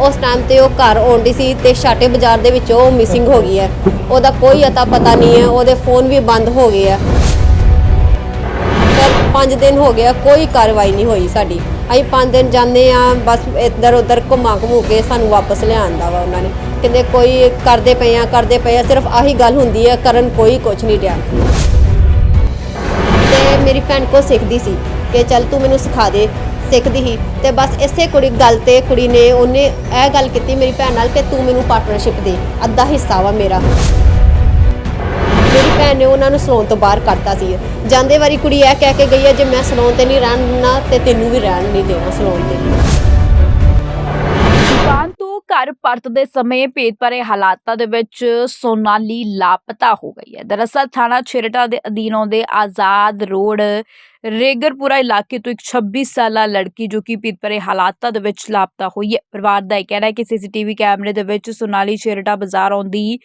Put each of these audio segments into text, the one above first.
ਉਸ ਟਾਈਮ ਤੇ ਉਹ ਘਰ ਆਉਂਦੀ ਸੀ ਤੇ ਛਾਟੇ ਬਾਜ਼ਾਰ ਦੇ ਵਿੱਚ ਉਹ ਮਿਸਿੰਗ ਹੋ ਗਈ ਹੈ। ਉਹਦਾ ਕੋਈ ਅਤਾ ਪਤਾ ਨਹੀਂ ਹੈ, ਉਹਦੇ ਫੋਨ ਵੀ ਬੰਦ ਹੋ ਗਏ ਆ ਪਰ 5 ਦਿਨ ਹੋ ਗਿਆ ਕੋਈ ਕਾਰਵਾਈ ਨਹੀਂ ਹੋਈ ਸਾਡੀ। ਅਸੀਂ 5 ਦਿਨ ਜਾਂਦੇ ਆ ਬਸ ਇੱਧਰ ਉੱਧਰ ਘੁੰਮਾ ਘੁੰਮੂ ਕੇ ਸਾਨੂੰ ਵਾਪਸ ਲਿਆਂਦਾ ਵਾ ਉਹਨਾਂ ਨੇ। ਕਹਿੰਦੇ ਕੋਈ ਕਰਦੇ ਪਏ ਆ, ਕਰਦੇ ਪਏ ਆ, ਸਿਰਫ ਆਹੀ ਗੱਲ ਹੁੰਦੀ ਹੈ, ਕਰਨ ਕੋਈ ਕੁਝ ਨਹੀਂ ਡਿਆ। ਤੇ ਮੇਰੀ ਭੈਣ ਕੋ ਸਿੱਖਦੀ ਸੀ ਕਿ ਚੱਲ ਤੂੰ ਮੈਨੂੰ ਸਿਖਾ ਦੇ ਸਿੱਖਦੀ ਸੀ ਤੇ ਬਸ ਇਸੇ ਕੁੜੀ ਗੱਲ ਤੇ ਕੁੜੀ ਨੇ ਉਹਨੇ ਇਹ ਗੱਲ ਕੀਤੀ ਮੇਰੀ ਭੈਣ ਨਾਲ ਕਿ ਤੂੰ ਮੈਨੂੰ ਪਾਰਟਨਰਸ਼ਿਪ ਦੇ, ਅੱਧਾ ਹਿੱਸਾ ਵਾ ਮੇਰਾ। ਮੇਰੀ ਭੈਣ ਨੇ ਉਹਨਾਂ ਨੂੰ ਸਲੂਨ ਤੋਂ ਬਾਹਰ ਕੱਢਤਾ ਸੀ। ਜਾਂਦੇ ਵਾਰੀ ਕੁੜੀ ਇਹ ਕਹਿ ਕੇ ਗਈ ਹੈ, ਜੇ ਮੈਂ ਸਲੂਨ ਤੇ ਨਹੀਂ ਰਹਿਣਾ ਤੇ ਤੈਨੂੰ ਵੀ ਰਹਿਣ ਨਹੀਂ ਦੇਣਾ ਸਲੂਨ ਤੇ। ਘਰ ਪਰਤਦੇ ਸਮੇਂ ਭੇਦ ਭਰੇ ਹਾਲਾਤਾਂ ਦੇ ਵਿੱਚ ਸੋਨਾਲੀ ਲਾਪਤਾ ਹੋ ਗਈ ਹੈ। ਦਰਅਸਲ ਥਾਣਾ ਛੇਰਟਾ ਦੇ ਅਧੀਨ ਆਉਂਦੇ ਆਜ਼ਾਦ ਰੋਡ, ਰੇਗਰਪੁਰਾ ਇਲਾਕੇ ਤੋਂ ਇੱਕ 26 ਸਾਲਾ ਲੜਕੀ ਜੋ ਕਿ ਭੇਦ ਭਰੇ ਹਾਲਾਤਾਂ ਦੇ ਵਿੱਚ ਲਾਪਤਾ ਹੋਈ ਹੈ। ਪਰਿਵਾਰ ਦਾ ਇਹ ਕਹਿਣਾ ਹੈ ਕਿ ਸੀਸੀਟੀਵੀ ਕੈਮਰੇ ਦੇ ਵਿੱਚ ਸੋਨਾਲੀ ਛੇਰਟਾ ਬਾਜ਼ਾਰ ਆਉਂਦੀ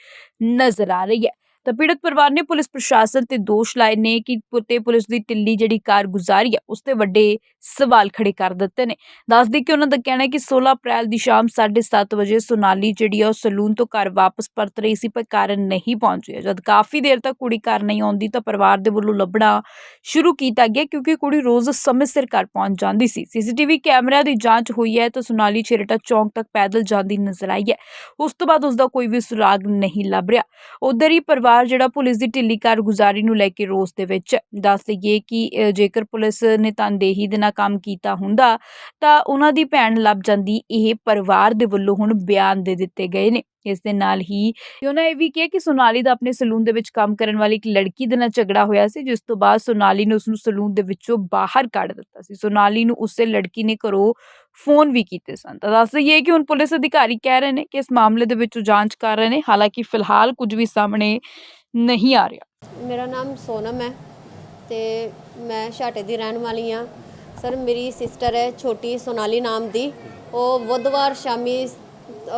ਨਜ਼ਰ ਆ ਰਹੀ ਹੈ। ਤਾਂ ਪੀੜਤ ਪਰਿਵਾਰ ਨੇ ਪੁਲਿਸ ਪ੍ਰਸ਼ਾਸਨ ਤੇ ਦੋਸ਼ ਲਾਏ ਨੇ ਕਿ ਪੁੱਤੇ ਪੁਲਿਸ ਦੀ ਢਿੱਲੀ ਜਿਹੜੀ ਕਾਰਗੁਜ਼ਾਰੀ ਹੈ ਉਸ ਤੇ ਵੱਡੇ ਸਵਾਲ ਖੜੇ ਕਰ ਦਿੱਤੇ ਨੇ। ਦੱਸਦੀ ਕਿ ਉਹਨਾਂ ਦਾ ਕਹਿਣਾ ਹੈ ਕਿ 16 ਅਪ੍ਰੈਲ ਦੀ ਸ਼ਾਮ 7:30 ਵਜੇ ਸੋਨਾਲੀ ਜਿਹੜੀ ਆ, ਉਹ ਸਲੂਨ ਤੋਂ ਘਰ ਵਾਪਸ ਪਰਤ ਰਹੀ ਸੀ, ਪਰ ਘਰ ਨਹੀਂ ਪਹੁੰਚੀ ਜਦ ਕਾਫੀ ਦੇਰ ਤੱਕ ਕੁੜੀ ਘਰ ਨਹੀਂ ਆਉਂਦੀ, ਤਾਂ ਪਰਿਵਾਰ ਦੇ ਵੱਲੋਂ ਲੱਭਣਾ ਸ਼ੁਰੂ ਕੀਤਾ ਗਿਆ, ਕਿਉਂਕਿ ਕੁੜੀ ਰੋਜ਼ ਸਮੇਂ ਸਿਰ ਘਰ ਪਹੁੰਚ ਜਾਂਦੀ ਸੀ। ਸੀਸੀਟੀਵੀ ਕੈਮਰਿਆਂ ਦੀ ਜਾਂਚ ਹੋਈ ਹੈ, ਤਾਂ ਸੋਨਾਲੀ ਛੇਰਟਾ ਚੌਂਕ ਤੱਕ ਪੈਦਲ ਜਾਂਦੀ ਨਜ਼ਰ ਆਈ ਹੈ। ਉਸ ਤੋਂ ਬਾਅਦ ਉਸ ਦਾ ਕੋਈ ਵੀ ਸੁਰਾਗ ਨਹੀਂ ਲੱਭ ਰਿਹਾ। ਉਧਰ ਹੀ ਪਰਿਵਾਰ ਜਿਹੜਾ ਪੁਲਿਸ ਦੀ ਢਿੱਲੀ ਕਾਰਗੁਜ਼ਾਰੀ ਨੂੰ ਲੈ ਕੇ ਰੋਸ ਦੇ ਵਿੱਚ ਹੈ। ਦੱਸ ਦਈਏ ਕਿ ਜੇਕਰ ਪੁਲਿਸ ਨੇ ਤਨਦੇਹੀ ਦੇ ਨਾਲ ਕੰਮ ਕੀਤਾ ਹੁੰਦਾ, ਤਾਂ ਉਹਨਾਂ ਦੀ ਭੈਣ ਲੱਭ ਜਾਂਦੀ ਇਹ ਪਰਿਵਾਰ ਦੇ ਵੱਲੋਂ ਹੁਣ ਬਿਆਨ ਦੇ ਦਿੱਤੇ ਗਏ ਨੇ ਇਸ ਦੇ ਨਾਲ ਹੀ। ਉਹਨਾਂ ਇਹ ਵੀ ਕਿਹਾ ਕਿ ਸੋਨਾਲੀ ਦਾ ਆਪਣੇ ਸਲੂਨ ਦੇ ਵਿੱਚ ਕੰਮ ਕਰਨ ਵਾਲੀ ਇੱਕ ਲੜਕੀ ਦੇ ਨਾਲ ਝਗੜਾ ਹੋਇਆ ਸੀ, ਜਿਸ ਤੋਂ ਬਾਅਦ ਸੋਨਾਲੀ ਨੇ ਉਸ ਨੂੰ ਸਲੂਨ ਦੇ ਵਿੱਚੋਂ ਬਾਹਰ ਕੱਢ ਦਿੱਤਾ ਸੀ। ਸੋਨਾਲੀ ਨੂੰ ਉਸੇ ਲੜਕੀ ਨੇ ਘਰੋਂ ਫੋਨ ਵੀ ਕੀਤੇ ਸਨ। ਤਾਂ ਦੱਸ ਦਈਏ ਕਿ ਹੁਣ ਪੁਲਿਸ ਅਧਿਕਾਰੀ ਕਹਿ ਰਹੇ ਨੇ ਕਿ ਇਸ ਮਾਮਲੇ ਦੇ ਵਿੱਚ ਉਹ ਜਾਂਚ ਕਰ ਰਹੇ ਨੇ, ਹਾਲਾਂਕਿ ਫਿਲਹਾਲ ਕੁਝ ਵੀ ਸਾਹਮਣੇ ਨਹੀਂ ਆ ਰਿਹਾ। ਮੇਰਾ ਨਾਮ ਸੋਨਮ ਹੈ ਤੇ ਮੈਂ ਛਾਟੇ ਦੀ ਰਹਿਣ ਵਾਲੀ ਆ ਸਰ, ਮੇਰੀ ਸਿਸਟਰ ਹੈ, ਛੋਟੀ ਸੋਨਾਲੀ ਨਾਮ ਦੀ। ਉਹ ਬੁੱਧਵਾਰ ਸ਼ਾਮੀ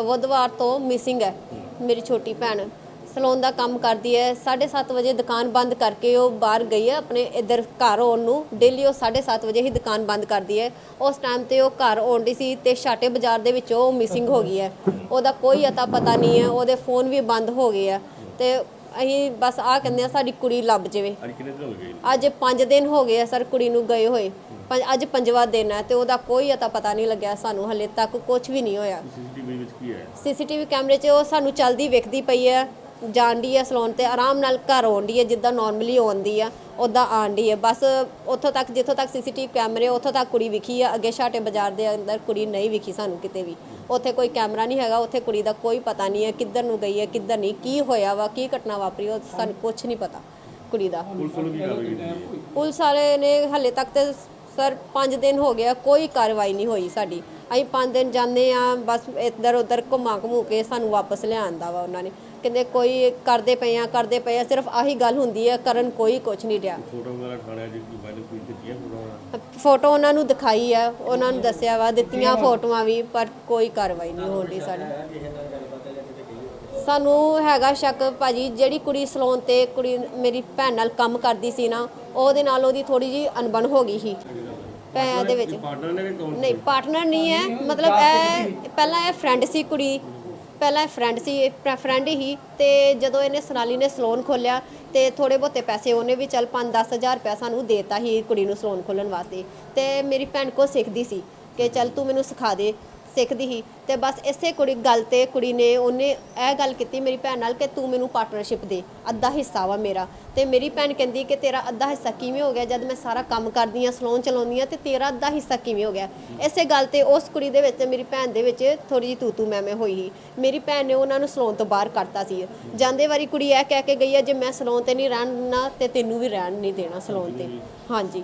ਬੁੱਧਵਾਰ ਤੋਂ ਮਿਸਿੰਗ ਹੈ ਮੇਰੀ ਛੋਟੀ ਭੈਣ। ਸਲੂਨ ਦਾ ਕੰਮ ਕਰਦੀ ਹੈ 7:30 ਵਜੇ ਦੁਕਾਨ ਬੰਦ ਕਰਕੇ ਉਹ ਬਾਹਰ ਗਈ ਹੈ ਆਪਣੇ ਇੱਧਰ ਘਰ ਆਉਣ ਨੂੰ। ਡੇਲੀ ਉਹ 7:30 ਵਜੇ ਹੀ ਦੁਕਾਨ ਬੰਦ ਕਰਦੀ ਹੈ। ਉਸ ਟਾਈਮ ਤੇ ਉਹ ਘਰ ਆਉਂਦੀ ਸੀ ਤੇ ਛਾਟੇ ਬਾਜ਼ਾਰ ਦੇ ਵਿੱਚ ਉਹ ਮਿਸਿੰਗ ਹੋ ਗਈ ਹੈ। ਉਹਦਾ ਕੋਈ ਅਤਾ ਪਤਾ ਨਹੀਂ ਹੈ ਉਹਦੇ ਫੋਨ ਵੀ ਬੰਦ ਹੋ ਗਏ ਆ ਤੇ ਅਸੀਂ ਬਸ ਆ ਕਹਿੰਦੇ ਆ ਸਾਡੀ ਕੁੜੀ ਲੱਭ ਜਾਵੇ। ਅੱਜ ਕਿੰਨੇ ਦਿਨ ਹੋ ਗਏ? ਅੱਜ 5 ਦਿਨ ਹੋ ਗਏ ਆ ਸਰ ਕੁੜੀ ਨੂੰ ਗਏ ਹੋਏ। ਪੰਜ ਅੱਜ ਪੰਜਵਾਂ ਦਿਨ ਹੈ ਤੇ ਉਹਦਾ ਕੋਈ ਅਤਾ ਪਤਾ ਨਹੀਂ ਲੱਗਿਆ ਸਾਨੂੰ ਹਲੇ ਤੱਕ ਕੁਝ ਵੀ ਨਹੀਂ ਹੋਇਆ। ਸੀਸੀਟੀਵੀ ਕੀ ਹੈ ਸੀਸੀਟੀਵੀ ਕੈਮਰੇ 'ਚ ਉਹ ਸਾਨੂੰ ਚਲਦੀ ਵੇਖਦੀ ਪਈ ਹੈ ਜਾਂਦੀ ਹੈ ਸਲੂਨ ਤੇ ਆਰਾਮ ਨਾਲ ਘਰ ਆਉਂਦੀ ਹੈ ਜਿੱਦਾਂ ਨਾਰਮਲੀ ਆਉਂਦੀ ਆ ਉਦਾਂ ਆਂਦੀ ਹੈ ਬਸ ਉੱਥੋਂ ਤੱਕ ਜਿੱਥੋਂ ਤੱਕ ਸੀਸੀਟੀਵੀ ਕੈਮਰੇ ਉੱਥੋਂ ਤੱਕ ਕੁੜੀ ਵਿਖੀ ਆ ਅੱਗੇ ਛਾਟੇ ਬਾਜ਼ਾਰ ਦੇ ਅੰਦਰ ਕੁੜੀ ਨਹੀਂ ਵਿਖੀ ਸਾਨੂੰ ਕਿਤੇ ਵੀ। ਉੱਥੇ ਕੋਈ ਕੈਮਰਾ ਨਹੀਂ ਹੈਗਾ ਉੱਥੇ ਕੁੜੀ ਦਾ ਕੋਈ ਪਤਾ ਨਹੀਂ ਹੈ ਕਿੱਧਰ ਨੂੰ ਗਈ ਹੈ ਕਿੱਧਰ ਨਹੀਂ ਕੀ ਹੋਇਆ ਵਾ ਕੀ ਘਟਨਾ ਵਾਪਰੀ ਉਹ ਸਾਨੂੰ ਕੁਝ ਨਹੀਂ ਪਤਾ ਕੁੜੀ ਦਾ। ਪੁਲਿਸ ਵੱਲੋਂ ਕੀ ਕਾਰਵਾਈ ਕੀਤੀ ਹੈ? ਪੁਲਿਸ ਵਾਲੇ ਨੇ ਹਲੇ ਤੱਕ ਤੇ ਸਰ 5 ਦਿਨ ਹੋ ਗਿਆ ਕੋਈ ਕਾਰਵਾਈ ਨਹੀਂ ਹੋਈ ਸਾਡੀ। ਅਸੀਂ 5 ਦਿਨ ਜਾਂਦੇ ਆ ਬਸ ਇੱਧਰ ਉੱਧਰ ਘੁੰਮਾ ਘੁੰਮੂ ਕੇ ਸਾਨੂੰ ਵਾਪਸ ਲਿਆਂਦਾ ਵਾ ਉਹਨਾਂ ਨੇ। ਕਹਿੰਦੇ ਕੋਈ ਕਰਦੇ ਪਏ ਆ ਕਰਦੇ ਪਏ ਆ ਸਿਰਫ ਆਹੀ ਗੱਲ ਹੁੰਦੀ ਹੈ ਕਰਨ ਕੋਈ ਕੁਝ ਨਹੀਂ ਡਿਆ। ਫੋਟੋ ਵਗੈਰਾ ਕੋਈ ਉਹਨਾਂ ਨੂੰ ਦਿਖਾਈ ਆ ਉਹਨਾਂ ਨੂੰ ਦੱਸਿਆ ਵਾ ਦਿੱਤੀਆਂ ਫੋਟੋਆਂ ਵੀ ਪਰ ਕੋਈ ਕਾਰਵਾਈ ਨਹੀਂ ਹੋਣ ਸਾਡੀ। ਸਾਨੂੰ ਹੈਗਾ ਸ਼ੱਕ ਭਾਜੀ ਜਿਹੜੀ ਕੁੜੀ ਸਲੂਨ ਤੇ ਕੁੜੀ ਮੇਰੀ ਭੈਣ ਨਾਲ ਕੰਮ ਕਰਦੀ ਸੀ ਨਾ ਉਹਦੇ ਨਾਲ ਉਹਦੀ ਥੋੜੀ ਜੀ ਅਣਬਣ ਹੋ ਗਈ ਸੀ। ਭੈਣ ਦੇ ਵਿੱਚ। ਪਾਰਟਨਰ ਨੇ ਕਿ ਕੌਣ ਨਹੀਂ ਪਾਰਟਨਰ ਨਹੀਂ ਹੈ। ਮਤਲਬ ਇਹ ਪਹਿਲਾਂ ਇਹ ਫਰੈਂਡ ਸੀ ਕੁੜੀ। ਪਹਿਲਾਂ ਇਹ ਫਰੈਂਡ ਸੀ ਫਰੈਂਡ ਹੀ। ਤੇ ਜਦੋਂ ਇਹਨੇ ਸੋਨਾਲੀ ਨੇ ਸਲੂਨ ਖੋਲਿਆ ਤੇ ਥੋੜੇ ਬਹੁਤੇ ਪੈਸੇ ਉਹਨੇ ਵੀ ਚੱਲ 5-10000 ਰੁਪਇਆ ਸਾਨੂੰ ਦੇਤਾ ਸੀ ਕੁੜੀ ਨੂੰ ਸਲੂਨ ਖੋਲਣ ਵਾਸਤੇ। ਤੇ ਮੇਰੀ ਭੈਣ ਕੋ ਸਿੱਖਦੀ ਸੀ ਕਿ ਚੱਲ ਤੂੰ ਮੈਨੂੰ ਸਿਖਾ ਦੇ। ਸਿੱਖਦੀ ਹੀ ਤੇ ਬਸ ਇਸੇ ਕੁੜੀ ਗੱਲ ਤੇ ਕੁੜੀ ਨੇ ਉਹਨੇ ਇਹ ਗੱਲ ਕੀਤੀ ਮੇਰੀ ਭੈਣ ਨਾਲ ਕਿ ਤੂੰ ਮੈਨੂੰ ਪਾਰਟਨਰਸ਼ਿਪ ਦੇ ਅੱਧਾ ਹਿੱਸਾ ਵਾ ਮੇਰਾ। ਤੇ ਮੇਰੀ ਭੈਣ ਕਹਿੰਦੀ ਕਿ ਤੇਰਾ ਅੱਧਾ ਹਿੱਸਾ ਕਿਵੇਂ ਹੋ ਗਿਆ ਜਦ ਮੈਂ ਸਾਰਾ ਕੰਮ ਕਰਦੀ ਆ ਸਲੂਨ ਚਲਾਉਂਦੀ ਆ ਤੇ ਤੇਰਾ ਅੱਧਾ ਹਿੱਸਾ ਕਿਵੇਂ ਹੋ ਗਿਆ? ਇਸੇ ਗੱਲ ਤੇ ਉਸ ਕੁੜੀ ਦੇ ਵਿੱਚ ਤੇ ਮੇਰੀ ਭੈਣ ਦੇ ਵਿੱਚ ਥੋੜੀ ਜਿਹੀ ਤੂ ਤੂ ਮੈਂ ਮੈਂ ਹੋਈ ਸੀ। ਮੇਰੀ ਭੈਣ ਨੇ ਉਹਨਾਂ ਨੂੰ ਸਲੂਨ ਤੋਂ ਬਾਹਰ ਕੱਢਤਾ ਸੀ। ਜਾਂਦੇ ਵਾਰੀ ਕੁੜੀ ਇਹ ਕਹਿ ਕੇ ਗਈ ਹੈ ਜੇ ਮੈਂ ਸਲੂਨ ਤੇ ਨਹੀਂ ਰਹਿਣਾ ਤੇ ਤੈਨੂੰ ਵੀ ਰਹਿਣ ਨਹੀਂ ਦੇਣਾ ਸਲੂਨ ਤੇ। ਹਾਂਜੀ।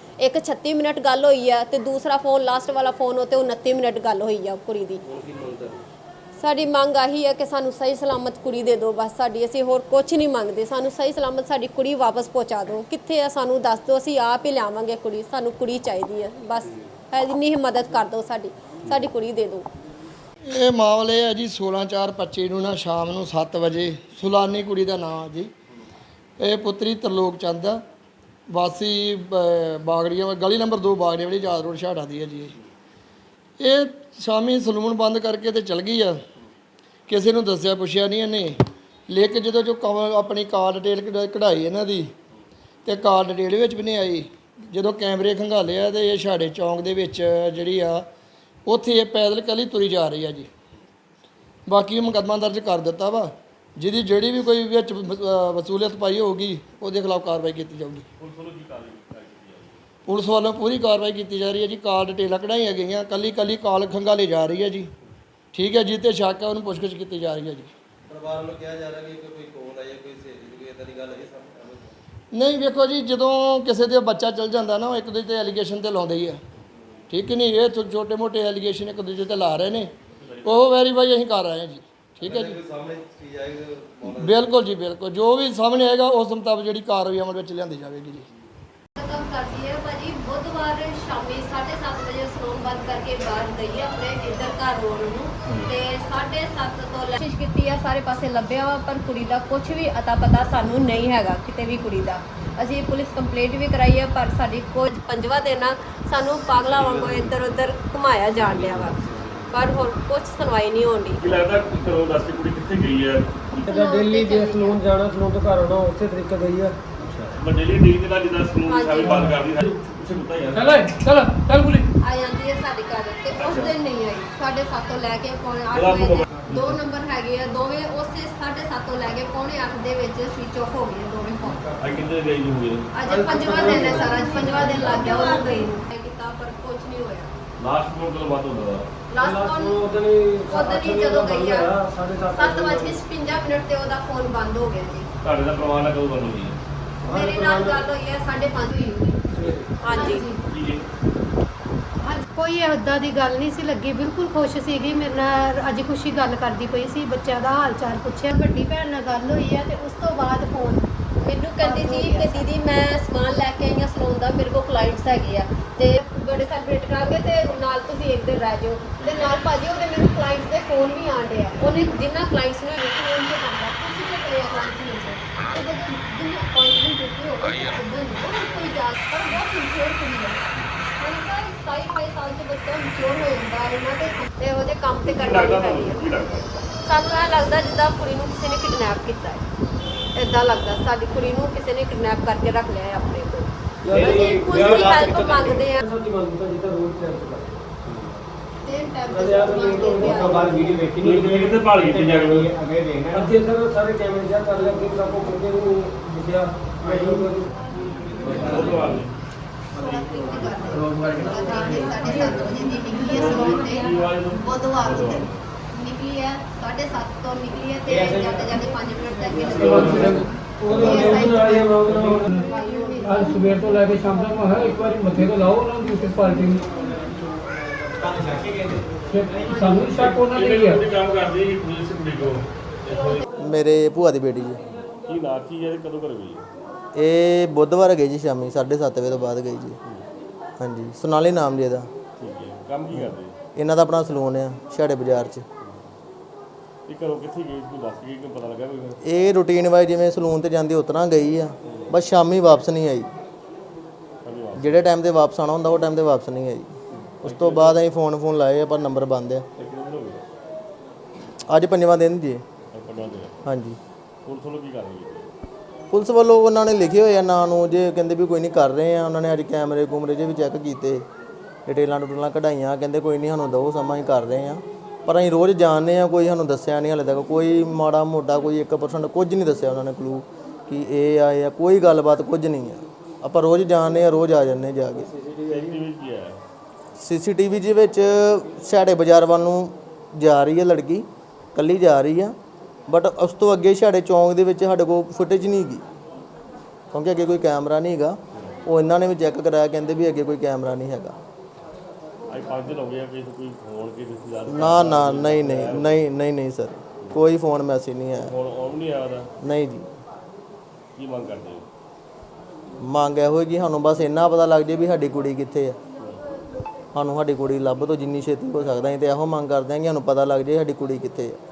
ਇੱਕ 36 ਮਿੰਟ ਗੱਲ ਹੋਈ ਆ ਤੇ ਦੂਸਰਾ ਫੋਨ ਲਾਸਟ ਵਾਲਾ ਫੋਨ ਉਹ ਤੇ 29 ਮਿੰਟ ਗੱਲ ਹੋਈ ਆ ਕੁੜੀ ਦੀ। ਸਾਡੀ ਮੰਗ ਆਹੀ ਹੈ ਕਿ ਸਾਨੂੰ ਸਹੀ ਸਲਾਮਤ ਕੁੜੀ ਦੇ ਦਿਓ ਬਸ ਸਾਡੀ ਅਸੀਂ ਹੋਰ ਕੁਝ ਨਹੀਂ ਮੰਗਦੇ। ਸਾਨੂੰ ਸਹੀ ਸਲਾਮਤ ਸਾਡੀ ਕੁੜੀ ਵਾਪਸ ਪਹੁੰਚਾ ਦਿਓ। ਕਿੱਥੇ ਆ ਸਾਨੂੰ ਦੱਸ ਦਿਓ ਅਸੀਂ ਆਪ ਹੀ ਲਿਆਵਾਂਗੇ ਕੁੜੀ ਸਾਨੂੰ ਕੁੜੀ ਚਾਹੀਦੀ ਹੈ ਬਸ ਇੰਨੀ ਹੀ ਮਦਦ ਕਰ ਦਿਓ ਸਾਡੀ ਸਾਡੀ ਕੁੜੀ ਦੇ ਦਿਓ। ਇਹ ਮਾਮਲੇ ਹੈ ਜੀ 16/4/25 ਨੂੰ ਨਾ ਸ਼ਾਮ ਨੂੰ 7 ਵਜੇ ਸੁਲਾਨੀ ਕੁੜੀ ਦਾ ਨਾਮ ਜੀ। ਇਹ ਪੁੱਤਰੀ ਤਰਲੋਕ ਚੰਦ ਆ। ਵਾਸੀ ਬ- ਬਾਗੜੀਆਂ ਗਲੀ ਨੰਬਰ 2 ਬਾਗੜੀਆਂ ਵਾਲੀ ਆਜ਼ਾਦ ਰੋਡ ਛਾੜਾ ਦੀ ਹੈ ਜੀ ਇਹ। ਸ਼ਾਮੀ ਸਲੂਨ ਬੰਦ ਕਰਕੇ ਤੇ ਚਲ ਗਈ ਆ। ਕਿਸੇ ਨੂੰ ਦੱਸਿਆ, ਪੁੱਛਿਆ ਨਹੀਂ ਇਹਨੇ। ਲੇਕਿਨ ਜਦੋਂ ਜੋ ਕਮ- ਆਪਣੀ ਕਾਰ ਡਿਟੇਲ ਕਢ- ਕਢਾਈ ਇਹਨਾਂ ਦੀ, ਤੇ ਕਾਰ ਡਿਟੇਲ ਵਿੱਚ ਵੀ ਨਹੀਂ ਆਈ। ਜਦੋਂ ਕੈਮਰੇ ਖੰਗਾਲੇ ਆ ਤੇ ਇਹ ਛਾੜੇ ਚੌਂਕ ਦੇ ਵਿੱਚ ਜਿਹੜੀ ਆ, ਉੱਥੇ ਇਹ ਪੈਦਲ ਕੱਲੀ ਤੁਰੀ ਜਾ ਰਹੀ ਆ ਜੀ। ਬਾਕੀ ਮੁਕੱਦਮਾ ਦਰਜ ਕਰ ਦਿੱਤਾ ਵਾ। ਜਿਹਦੀ ਜਿਹੜੀ ਵੀ ਕੋਈ ਵਿੱਚ ਵਸੂਲੀਅਤ ਪਾਈ ਹੋਊਗੀ ਉਹਦੇ ਖਿਲਾਫ ਕਾਰਵਾਈ ਕੀਤੀ ਜਾਊਗੀ। ਪੁਲਿਸ ਵੱਲੋਂ ਪੂਰੀ ਕਾਰਵਾਈ ਕੀਤੀ ਜਾ ਰਹੀ ਹੈ ਜੀ। ਕਾਲ ਡਿਟੇਲਾਂ ਕਢਾਈਆਂ ਗਈਆਂ। ਕੱਲੀ ਕੱਲੀ ਕਾਲ ਖੰਗਾਲੀ ਜਾ ਰਹੀ ਹੈ ਜੀ। ਠੀਕ ਹੈ ਜੀ ਤੇ ਸ਼ੱਕ ਹੈ ਉਹਨੂੰ ਪੁੱਛਗਿੱਛ ਕੀਤੀ ਜਾ ਰਹੀ ਹੈ ਜੀ। ਪਰਿਵਾਰ ਵੱਲੋਂ ਕਿਹਾ ਜਾ ਰਿਹਾ ਕਿ ਕੋਈ ਕੋਲ ਆਇਆ ਕੋਈ ਸਹੇਲੀ ਦੀ ਇਦਾਂ ਦੀ ਗੱਲ ਹੈ ਨਹੀਂ ਵੇਖੋ ਜੀ ਜਦੋਂ ਕਿਸੇ ਦੇ ਬੱਚਾ ਚਲ ਜਾਂਦਾ ਨਾ ਉਹ ਇੱਕ ਦੂਜੇ ਤੇ ਐਲੀਗੇਸ਼ਨ ਤੇ ਲਾਉਂਦੇ ਹੀ ਆ। ਠੀਕ ਨਹੀਂ ਇਹ ਛੋਟੇ ਮੋਟੇ ਐਲੀਗੇਸ਼ਨ ਇੱਕ ਦੂਜੇ ਤੇ ਲਾ ਰਹੇ ਨੇ। ਉਹ ਵੈਰੀਫਾਈ ਅਸੀਂ ਕਰ ਰਹੇ ਹਾਂ ਜੀ। ਠੀਕ ਹੈ ਜੀ। ਕੋਈ ਸਾਹਮਣੇ ਚੀਜ਼ ਆਏਗੀ ਤਾਂ ਬਿਲਕੁਲ ਜੀ ਬਿਲਕੁਲ। ਜੋ ਵੀ ਸਾਹਮਣੇ ਆਏਗਾ ਉਸ ਮੁਤਾਬਕ ਜਿਹੜੀ ਕਾਰਵਾਈ ਅਮਲ ਵਿੱਚ ਲਿਆਂਦੀ ਜਾਵੇਗੀ ਜੀ। ਕਰਦੀ ਹੈ ਭਾਜੀ। ਬੁੱਧਵਾਰ ਸ਼ਾਮੀ 7:30 ਵਜੇ ਸਲੂਨ ਬੰਦ ਕਰਕੇ ਬਾਹਰ ਗਈ ਹੈ ਆਪਣੇ ਇੱਧਰ ਘਰ ਰੋਡ ਨੂੰ। ਤੇ 7:30 ਤੋਂ ਲੈ ਕੋਸ਼ਿਸ਼ ਕੀਤੀ ਆ ਸਾਰੇ ਪਾਸੇ ਲੱਭਿਆ ਵਾ ਪਰ ਕੁੜੀ ਦਾ ਕੁਝ ਵੀ ਅਤਾ ਪਤਾ ਸਾਨੂੰ ਨਹੀਂ ਹੈਗਾ ਕਿਤੇ ਵੀ ਕੁੜੀ ਦਾ। ਅਸੀਂ ਪੁਲਿਸ ਕੰਪਲੇਂਟ ਵੀ ਕਰਾਈ ਹੈ ਪਰ ਸਾਡੀ ਕੋਈ ਪੰਜਵਾ ਦਿਨ ਆ ਸਾਨੂੰ ਪਾਗਲਾ ਵਾਂਗੂ ਇੱਧਰ ਉੱਧਰ ਘੁਮਾਇਆ ਜਾਣ ਡਿਆ ਵਾ। ਪਰ ਹੋਰ ਕੁਝ ਸੁਣਵਾਈ ਨਹੀਂ ਹੋਣੀ ਕੀ ਲੱਗਦਾ ਕਰੋ ਦੱਸ ਕੇ ਕੁੜੀ ਕਿੱਥੇ ਗਈ ਹੈ? ਜਿੱਦਾਂ ਦਿੱਲੀ ਜੇ ਸਲੂਨ ਜਾਣਾ ਸਲੂਨ ਤੋਂ ਘਰ ਆਉਣਾ ਉਸੇ ਤਰੀਕੇ ਗਈ ਆ। ਮੰਡਲੀ ਡੀ ਦੇ ਨਾਲ ਜਿੱਦਾਂ ਸਲੂਨ ਸਾਰੀ ਬੰਦ ਕਰਦੀ ਸਾਡੀ ਪਿੱਛੇ ਕੁੱਤਾ ਯਾਰ ਚੱਲ ਚੱਲ ਚੱਲ ਗੁਲੀ ਆ ਜਾਂਦੀ ਹੈ ਸਾਡੇ ਘਰ ਤੇ ਉਸ ਦਿਨ ਨਹੀਂ ਆਈ। 7:30 ਤੋਂ ਲੈ ਕੇ ਪੌਣੇ 8 ਇਹਦਾ ਵਜੇ। ਦੋ ਨੰਬਰ ਹੈਗੇ ਆ ਦੋਵੇਂ ਉਸੇ 7:30 ਤੋਂ ਲੈ ਕੇ ਪੌਣੇ 8 ਦੇ ਵਿੱਚ ਸਵਿਚ ਆਫ ਹੋ ਗਏ ਦੋਵੇਂ ਫੋਨ ਅੱਜ ਕਿੰਨੇ ਗਈ ਨਹੀਂ ਹੋਈ ਅੱਜ ਪੰਜਵਾਂ ਦਿਨ ਹੈ ਸਾਰਾ ਅੱਜ ਪੰਜਵਾਂ ਦਿਨ ਲੱਗ ਗਿਆ ਉਹਨੂੰ ਗਈ ਨੂੰ। ਕੀਤਾ ਪਰ ਕੁਝ ਨਹੀਂ ਹੋਇਆ। ਲਾਸਟ ਕਦੋਂ ਬਾਤ ਹੁੰਦਾ ਲਾਸਟ ਫੋਨ ਉਦੋਂ ਹੀ ਉਦੋਂ ਹੀ ਜਦੋਂ ਗਈ ਆ 7:30 7:56 ਮਿੰਟ ਤੇ ਉਹਦਾ ਫੋਨ ਬੰਦ ਹੋ ਗਿਆ ਜੀ। ਤੁਹਾਡੇ ਦਾ ਪਰਿਵਾਰ ਨਾਲ ਕਦੋਂ ਗੱਲ ਹੋਈ ਹੈ? ਮੇਰੇ ਨਾਲ ਗੱਲ ਹੋਈ ਹੈ 5:30 ਹੋਈ ਹੋਈ। ਹਾਂਜੀ। ਕੀ ਜੀ ਅੱਜ ਕੋਈ ਏਦਾਂ ਦੀ ਗੱਲ ਨਹੀਂ ਸੀ ਲੱਗੀ ਬਿਲਕੁਲ ਖੁਸ਼ ਸੀਗੀ। ਮੇਰੇ ਨਾਲ ਅੱਜ ਖੁਸ਼ੀ ਗੱਲ ਕਰਦੀ ਪਈ ਸੀ ਬੱਚਿਆਂ ਦਾ ਹਾਲ ਚਾਲ ਪੁੱਛਿਆ ਵੱਡੀ ਭੈਣ ਨਾਲ ਗੱਲ ਹੋਈ ਹੈ ਤੇ ਉਸ ਤੋਂ ਬਾਅਦ ਫੋਨ ਮੈਨੂੰ ਕਹਿੰਦੀ ਸੀ ਕਿ ਦੀਦੀ ਮੈਂ ਸਮਾਨ ਲੈ ਕੇ ਆਈ ਹਾਂ ਸਲੂਨ ਦਾ ਮੇਰੇ ਕੋਲ ਕਲਾਇੰਟਸ ਹੈਗੇ ਆ। ਤੇ ਬੜੇ ਸੈਲੀਬ੍ਰੇਟ ਕਰਾਂਗੇ ਤੇ ਨਾਲ ਤੁਸੀਂ ਇੱਕ ਦਿਨ ਰਹਿ ਜਾਓ। ਤੇ ਨਾਲ ਭਾਜੀ ਉਹਦੇ ਮੈਨੂੰ ਕਲਾਇੰਟਸ ਦੇ ਫੋਨ ਵੀ ਆਂਦੇ ਆ। ਉਹਨੇ ਜਿੰਨਾ ਕਲਾਇੰਟਸ ਨੂੰ ਫੋਨ ਤੇ ਕਰਦਾ। ਤੁਸੀਂ ਤੇ ਕਰਿਆ ਕਲਾਇੰਟਸ ਨੂੰ ਤੇ ਜਿੰਨਾ ਅਪਾਇੰਟਮੈਂਟ ਦਿੱਤੀ ਹੋ ਕੋਈ ਜਾ ਪਰ ਬਹੁਤ ਸਿੰਸੀਅਰ ਕੁੜੀ ਹੈ ਤਾਂ 27 28 ਸਾਲ ਦੇ ਬੱਚਾ ਮੈਚੁਰ ਹੋ ਜਾਂਦਾ ਹੈ ਇਹਨਾਂ ਤੇ ਤੇ ਜਿਹੇ ਕੰਮ ਤੇ ਕਰਨਾ ਨਹੀਂ ਪੈਂਦੀ ਤੁਹਾਨੂੰ? ਕੀ ਲੱਗਦਾ ਸਾਨੂੰ ਇਹ ਲੱਗਦਾ ਜਿੱਦਾਂ ਕੁੜੀ ਨੂੰ ਕਿਸੇ ਨੇ ਕਿਡਨੈਪ ਕੀਤਾ ਹੈ। ਇਦਾਂ ਲੱਗਦਾ ਸਾਡੀ ਕੁੜੀ ਨੂੰ ਕਿਸੇ ਨੇ ਕਿਡਨੈਪ ਕਰਕੇ ਰੱਖ ਲਿਆ ਹੈ ਆਪਣੇ ਕੋਲ। ਅਸੀਂ ਕੁਝ ਦੀ ਹੈਲਪ ਮੰਗਦੇ ਆ। ਸੱਚੀ ਮੰਗਦਾ ਜਿੱਦਾਂ ਰੋਡ ਤੇ ਸੇਮ ਟਾਈਮ ਵੀਡੀਓ ਤੋਂ ਬਾਅਦ ਵੀਡੀਓ ਵੇਖੀ ਨਹੀਂ ਵੀਡੀਓ ਤੇ ਭਾਲ ਕੀਤੀ ਜਾ ਰਹੀ ਹੈ ਅੱਗੇ ਦੇਖਣਾ ਅੱਗੇ ਸਰ ਸਾਰੇ ਕੈਮਰੇ ਚੈੱਕ ਕਰ ਲਿਆ ਕਿ ਸਭ ਕੁਝ ਕਰਕੇ ਨੂੰ ਦਿਖਿਆ। ਵੀਡੀਓ ਉਹ ਤੋਂ ਬਾਅਦ ਸਾਢੇ ਸੱਤ ਵਜੇ ਦੀ ਨਿਕਲੀ ਹੈ ਸਲੂਨ ਤੇ ਬੁੱਧਵਾਰ ਨੂੰ ਨਿਕਲੀ ਹੈ 7:30 ਤੋਂ ਨਿਕਲੀ ਹੈ ਤੇ ਜਾਂਦੇ ਜਾਂਦੇ 5 ਮਿੰਟ ਤੱਕ ਅੱਜ ਸਵੇਰ ਤੋਂ ਲੈ ਕੇ ਸ਼ਾਮ ਤੱਕ ਮੈਂ ਇੱਕ ਵਾਰੀ ਮੱਥੇ ਤੋਂ ਲਾਓ ਉਹਨਾਂ ਦੀ ਉਸ ਪਾਰਟੀ ਨੂੰ। ਫਿਰ ਸਾਨੂੰ ਵੀ ਸ਼ੱਕ ਉਹਨਾਂ ਕਿੰਨੇ ਤੇ ਹੀ ਆ। ਕੁੜੀ ਕੰਮ ਕਰਦੀ ਹੈ ਪੁਲਿਸ ਕੁੜੀ ਕੋ ਮੇਰੇ ਭੂਆ ਦੀ ਬੇਟੀ ਜੀ। ਕੀ ਨਾਂ ਕੀ ਹੈ ਤੇ ਕਦੋਂ ਕਰ ਗਈ? ਹੈ? ਇਹ ਬੁੱਧਵਾਰ ਗਈ ਜੀ ਸ਼ਾਮੀ 7:30 ਵਜੇ ਤੋਂ ਬਾਅਦ ਗਈ ਜੀ। ਹਾਂਜੀ ਸੋਨਾਲੀ ਨਾਮ ਜੀ ਇਹਦਾ। ਠੀਕ ਹੈ ਕੰਮ ਕੀ ਕਰਦੇ? ਇਹਨਾਂ ਦਾ ਆਪਣਾ ਸਲੂਨ ਆ ਛਾੜੇ ਬਾਜ਼ਾਰ 'ਚ। ਇਹ ਘਰੋਂ ਕਿੱਥੇ ਗਈ ਕੋਈ ਦੱਸ ਕੇ ਕਿ ਪਤਾ ਲੱਗਾ ਕੋਈ ਫਿਰ? ਇਹ ਰੂਟੀਨ ਵਾਈਜ਼ ਜਿਵੇਂ ਸਲੂਨ ਤੇ ਜਾਂਦੀ ਉਤਰਾ ਗਈ ਆ। ਬਸ ਸ਼ਾਮੀ ਵਾਪਸ ਨਹੀਂ ਆਈ। ਜਿਹੜੇ ਟਾਈਮ ਤੇ ਵਾਪਸ ਆਉਣਾ ਹੁੰਦਾ ਉਹ ਟਾਈਮ ਤੇ ਵਾਪਸ ਨਹੀਂ ਆਈ। ਉਸ ਤੋਂ ਬਾਅਦ ਅਸੀਂ ਫੋਨ ਫੋਨ ਲਾਏ ਆ। ਪਰ ਨੰਬਰ ਬੰਦ ਆ ਅੱਜ ਪੰਜਵਾਂ ਦਿਨ ਜੀ। ਹਾਂਜੀ। ਪੁਲਿਸ ਵੱਲੋਂ ਕੀ ਕਰ ਰਹੀ ਹੈ ਪੁਲਿਸ ਵੱਲੋਂ ਉਹਨਾਂ ਨੇ ਲਿਖੇ ਹੋਏ ਆ ਨਾਂ ਨੂੰ ਜੇ ਕਹਿੰਦੇ ਵੀ ਕੋਈ ਨਹੀਂ ਕਰ ਰਹੇ ਆ ਉਹਨਾਂ ਨੇ ਅੱਜ ਕੈਮਰੇ ਕੁਮਰੇ ਜੇ ਵੀ ਚੈੱਕ ਕੀਤੇ ਡਿਟੇਲਾਂ ਡੁਟੇਲਾਂ ਕਢਾਈਆਂ ਕਹਿੰਦੇ ਕੋਈ ਨਹੀਂ ਸਾਨੂੰ ਦੋ ਸਮਾਂ ਹੀ ਕਰ ਰਹੇ ਆ। ਪਰ ਅਸੀਂ ਰੋਜ਼ ਜਾਣਦੇ ਆ ਕੋਈ ਸਾਨੂੰ ਦੱਸਿਆ ਨਹੀਂ ਹਲੇ ਤੱਕ। ਕੋਈ ਮਾੜਾ ਮੋਟਾ ਕੋਈ 1% ਕੁਝ ਨਹੀਂ ਦੱਸਿਆ ਉਹਨਾਂ ਨੇ ਕਲੂ ਕਿ ਇਹ ਆਏ ਆ, ਕੋਈ ਗੱਲਬਾਤ ਕੁਝ ਨਹੀਂ ਆ ਆਪਾਂ ਰੋਜ਼ ਜਾਣਦੇ ਆ ਰੋਜ਼ ਆ ਜਾਂਦੇ ਜਾ ਕੇ। ਸੀਸੀਟੀਵੀ ਵਿੱਚ ਕੀ ਆਇਆ ਸੀਸੀਟੀਵੀ ਦੇ ਵਿੱਚ ਛਾੜੇ ਬਾਜ਼ਾਰ ਵੱਲ ਨੂੰ ਜਾ ਰਹੀ ਹੈ ਲੜਕੀ ਕੱਲੀ ਜਾ ਰਹੀ ਆ। ਬਟ ਉਸ ਤੋਂ ਅੱਗੇ ਛਾੜੇ ਚੌਂਕ ਦੇ ਵਿੱਚ ਸਾਡੇ ਕੋਲ ਫੁਟੇਜ ਨਹੀਂ ਹੈਗੀ। ਕਿਉਂਕਿ ਅੱਗੇ ਕੋਈ ਕੈਮਰਾ ਨਹੀਂ ਹੈਗਾ। ਉਹ ਇਹਨਾਂ ਨੇ ਵੀ ਚੈੱਕ ਕਰਾਇਆ, ਕਹਿੰਦੇ ਵੀ ਅੱਗੇ ਕੋਈ ਕੈਮਰਾ ਨਹੀਂ ਹੈਗਾ। ਅੱਜ ਪੰਜ ਦਿਨ ਹੋ ਗਏ ਆ ਕਿਸੇ ਨੂੰ ਕੋਈ ਫੋਨ ਕੀ ਰਿਸ਼ਤੇਦਾਰ ਨਾ ਨਾ ਨਹੀਂ ਨਹੀਂ ਨਹੀਂ ਨਹੀਂ ਨਹੀਂ ਸਰ। ਕੋਈ ਫੋਨ ਮੈਸੇਜ ਨਹੀਂ ਆਇਆ। ਫੋਨ ਆਉਣ ਨਹੀਂ ਆਇਆ ਉਹਦਾ? ਨਹੀਂ ਜੀ। ਕੀ ਮੰਗ ਕਰਦੇ ਹੋ? ਮੰਗ ਇਹੋ ਕਿ ਸਾਨੂੰ ਬਸ ਇੰਨਾ ਪਤਾ ਲੱਗ ਜੇ ਵੀ ਸਾਡੀ ਕੁੜੀ ਕਿੱਥੇ ਆ। ਸਾਨੂੰ ਸਾਡੀ ਕੁੜੀ ਲੱਭ ਤੋਂ ਜਿੰਨੀ ਛੇਤੀ ਹੋ ਸਕਦਾ ਅਸੀਂ ਤੇ ਇਹੋ ਮੰਗ ਕਰਦੇ ਕਿ ਸਾਨੂੰ ਪਤਾ ਲੱਗ ਜੇ ਸਾਡੀ ਕੁੜੀ ਕਿੱਥੇ ਆ।